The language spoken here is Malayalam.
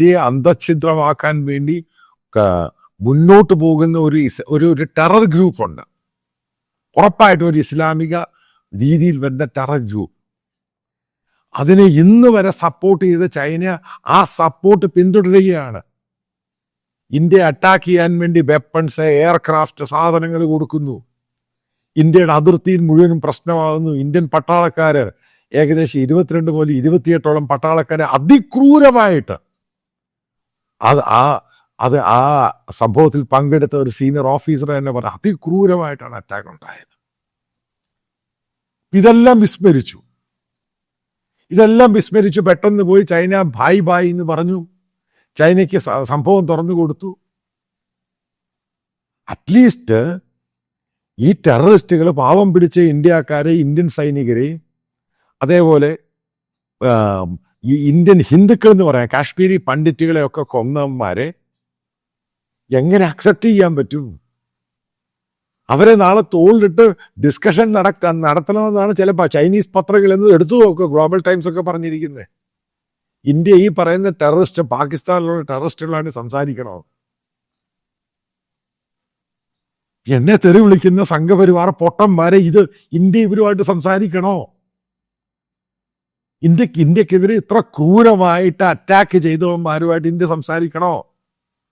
ഇന്ത്യയെ അന്തഛിദ്രമാക്കാൻ വേണ്ടി മുന്നോട്ട് പോകുന്ന ഒരു ഇസ്- ഒരു ഒരു ടെറർ ഗ്രൂപ്പുണ്ട് ഉറപ്പായിട്ടും ഒരു ഇസ്ലാമിക രീതിയിൽ വരുന്ന ടെറർ ഗ്രൂപ്പ് അതിനെ ഇന്ന് വരെ സപ്പോർട്ട് ചെയ്ത് ചൈന ആ സപ്പോർട്ട് പിന്തുടരുകയാണ്. ഇന്ത്യ അറ്റാക്ക് ചെയ്യാൻ വേണ്ടി വെപ്പൺസ് എയർക്രാഫ്റ്റ് സാധനങ്ങൾ കൊടുക്കുന്നു. ഇന്ത്യയുടെ അതിർത്തിയിൽ മുഴുവനും പ്രശ്നമാകുന്നു. ഇന്ത്യൻ പട്ടാളക്കാര് ഏകദേശം ഇരുപത്തിരണ്ട് മുതൽ ഇരുപത്തിയെട്ടോളം പട്ടാളക്കാരെ അതിക്രൂരമായിട്ട് അത് ആ അത് ആ സംഭവത്തിൽ പങ്കെടുത്ത ഒരു സീനിയർ ഓഫീസർ തന്നെ പറഞ്ഞു അതിക്രൂരമായിട്ടാണ് അറ്റാക്ക് ഉണ്ടായത്. ഇതെല്ലാം വിസ്മരിച്ചു. ഇതെല്ലാം വിസ്മരിച്ചു. പെട്ടെന്ന് പോയി ചൈന ഭായ് ഭായ് എന്ന് പറഞ്ഞു. ചൈനയ്ക്ക് സംഭവം തുറന്നു കൊടുത്തു. അറ്റ്ലീസ്റ്റ് ഈ ടെററിസ്റ്റുകൾ പാവം പിടിച്ച ഇന്ത്യക്കാരെ ഇന്ത്യൻ സൈനികരെ അതേപോലെ ഈ ഇന്ത്യൻ ഹിന്ദുക്കൾ എന്ന് പറയാം കാശ്മീരി പണ്ഡിറ്റുകളെയൊക്കെ കൊന്നവന്മാരെ എങ്ങനെ അക്സെപ്റ്റ് ചെയ്യാൻ പറ്റും? അവരെ നാളെ തോളിലിട്ട് ഡിസ്കഷൻ നടക്ക നടത്തണമെന്നാണ് ചില ചൈനീസ് പത്രങ്ങൾ എന്ന് എടുത്തു നോക്കുക ഗ്ലോബൽ ടൈംസ് ഒക്കെ പറഞ്ഞിരിക്കുന്നത് ഇന്ത്യ ഈ പറയുന്ന ടെററിസ്റ്റ് പാകിസ്ഥാനിലുള്ള ടെററിസ്റ്റുകളാണ് സംസാരിക്കണോ? എന്നെ തെറി വിളിക്കുന്ന സംഘപരിവാർ പൊട്ടന്മാരെ ഇത് ഇന്ത്യ ഇവരുമായിട്ട് സംസാരിക്കണോ? ഇന്ത്യയ്ക്ക് ഇന്ത്യക്കെതിരെ ഇത്ര ക്രൂരമായിട്ട് അറ്റാക്ക് ചെയ്തവന്മാരുമായിട്ട് ഇന്ത്യ സംസാരിക്കണോ?